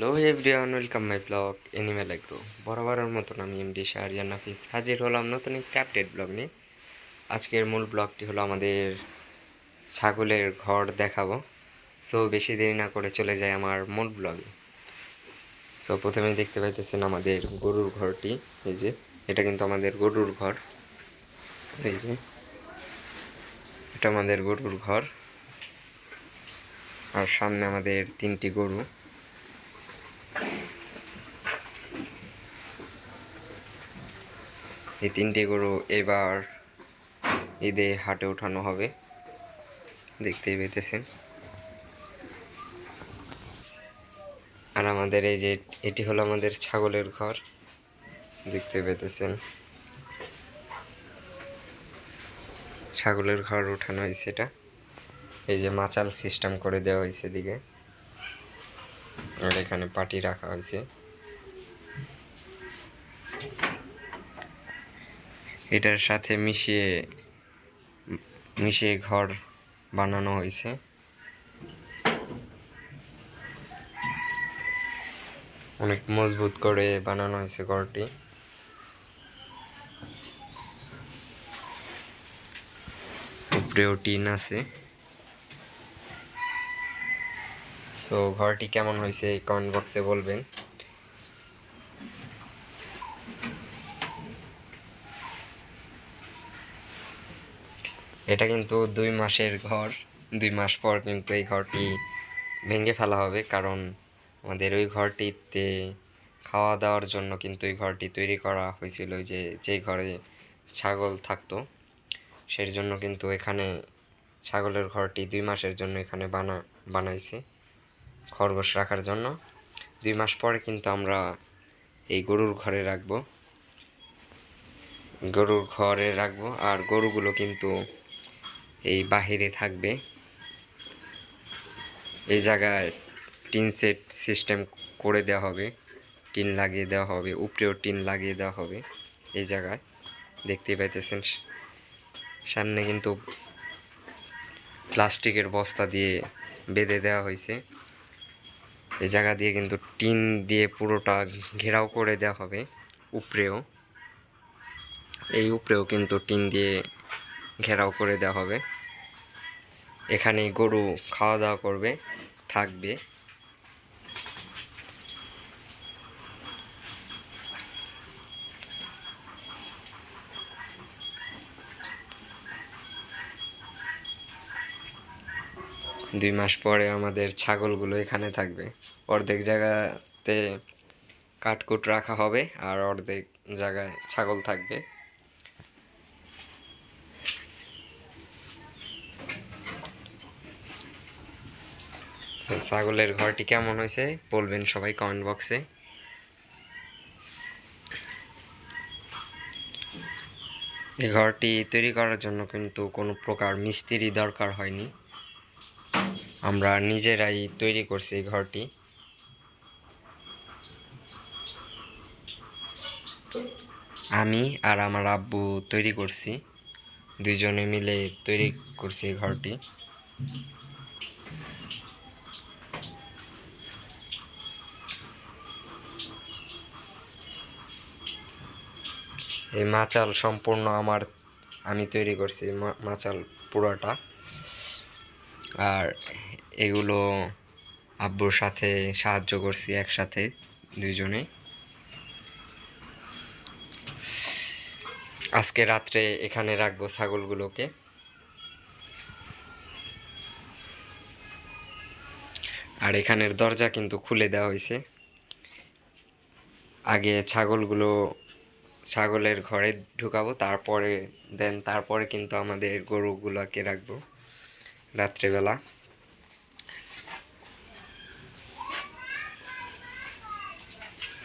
Hello everyone welcome my blog animal agro বরাবরের মতন আমি এমডি শাহরিয়ান নাফিস হাজির হলাম নতুন একটি আপডেট ব্লগ নিয়ে। আজকের মূল ব্লগটি হলো আমাদের ছাগলের ঘর দেখাবো। সো বেশি দেরি না করে চলে যায় আমার মূল ব্লগে সো প্রথমেই দেখতে পাইতেছেন আমাদের গরুর ঘরটি। এই যে, এটা কিন্তু আমাদের গরুর ঘর। এই যে, এটা আমাদের গরুর ঘর। আর সামনে আমাদের তিনটি গরু। এই তিনটে গরু এবার ঈদে হাটে ওঠানো হবে। দেখতেই পেতেছেন। আর আমাদের এই যে, এটি হলো আমাদের ছাগলের ঘর। দেখতে পেতেছেন। ছাগলের ঘর উঠানো হয়েছে এটা। এই যে মাচাল সিস্টেম করে দেওয়া হয়েছে দিকে আর এখানে পাটি রাখা হয়েছে। এটার সাথে মিশিয়ে মিশিয়ে ঘর বানানো হয়েছে। অনেক মজবুত করে বানানো হয়েছে ঘরটি। উপরেও টিন আছে। সো ঘরটি কেমন হয়েছে? কমেন্ট বক্সে বলবেন। এটা কিন্তু দুই মাসের ঘর, দুই মাস পর কিন্তু এই ঘরটি ভেঙে ফেলা হবে, কারণ আমাদের ওই ঘরটিতে খাওয়া দাওয়ার জন্য কিন্তু এই ঘরটি তৈরি করা হয়েছিল যে যেই ঘরে ছাগল থাকতো। সেই জন্য কিন্তু এখানে ছাগলের ঘরটি দুই মাসের জন্য এখানে বানা, বানাইছে, খরগোশ রাখার জন্য। দুই মাস পরে কিন্তু আমরা এই গরুর ঘরে রাখব। গরুর ঘরে রাখব, আর গরুগুলো কিন্তু এই বাহিরে থাকবে। এই জায়গায় টিন সেট সিস্টেম করে দেওয়া হবে। টিন লাগিয়ে দেওয়া হবে, উপরেও টিন লাগিয়ে দেওয়া হবে এই জায়গায়। দেখতে পাইতেছেন, সামনে কিন্তু প্লাস্টিকের বস্তা দিয়ে বেঁধে দেওয়া হয়েছে। এই জায়গা দিয়ে কিন্তু টিন দিয়ে পুরোটা ঘেরাও করে দেওয়া হবে উপরেও। এই উপরেও কিন্তু টিন দিয়ে ঘেরাও করে দেওয়া হবে। এখানে গরু খাওয়া দাওয়া করবে, থাকবে। দুই মাস পরে আমাদের ছাগলগুলো এখানে থাকবে। অর্ধেক জায়গাতে কাঠকুট রাখা হবে আর অর্ধেক জায়গায় ছাগল থাকবে। ছাগলের ঘরটি কেমন হয়েছে বলবেন সবাই কমেন্ট বক্সে এই ঘরটি তৈরি করার জন্য কিন্তু কোনো প্রকার মিস্ত্রি দরকার হয়নি। আমরা নিজেরাই তৈরি করছি এই ঘরটি। আমি আর আমার আব্বু তৈরি করছি। দুইজনে মিলে তৈরি করছি এই ঘরটি। এই মাচাল সম্পূর্ণ আমার, আমি তৈরি করছি মাচাল পুরোটা। আর এগুলো আব্বুর সাথে সাহায্য করছি একসাথে, দুইজনে। আজকে রাত্রে এখানে রাখব ছাগলগুলোকে। আর এখানের দরজা কিন্তু খুলে দেওয়া হয়েছে। আগে ছাগলগুলো ছাগলের ঘরে ঢুকাবো, তারপরে দেন তারপরে কিন্তু আমাদের গরুগুলোকে রাখব রাত্রেবেলা।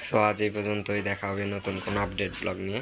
সো আজ এই পর্যন্তই, দেখা হবে নতুন কোনো আপডেট ব্লগ নিয়ে।